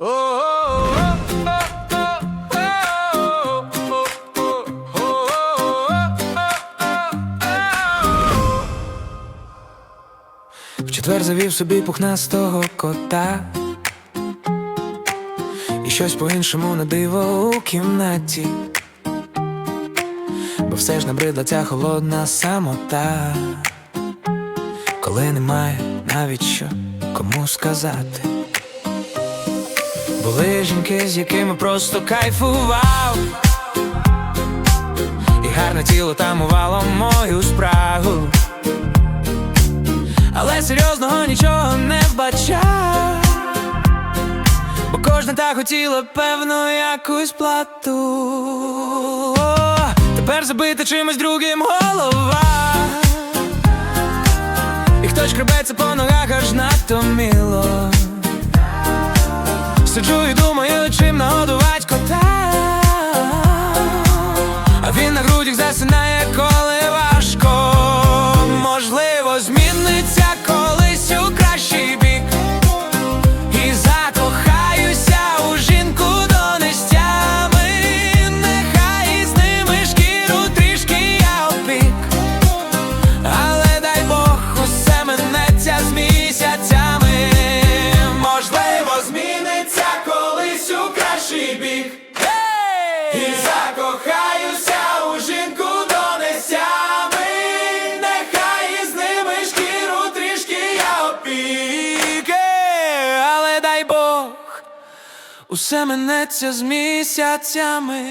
В четвер завів собі пухнастого кота. І щось по-іншому на диво у кімнаті. Бо все ж набридла ця холодна самота, коли немає навіть що кому сказати. Були з якими просто кайфував, і гарне тіло тамувало мою спрагу. Але серйозного нічого не вбачав, бо кожна та хотіла певну якусь плату. Тепер забити чимось другим голова. І хтось шкребеться по ногах аж надто мило. Сиджу і думаю, чим нагодувати усе минеться з місяцями.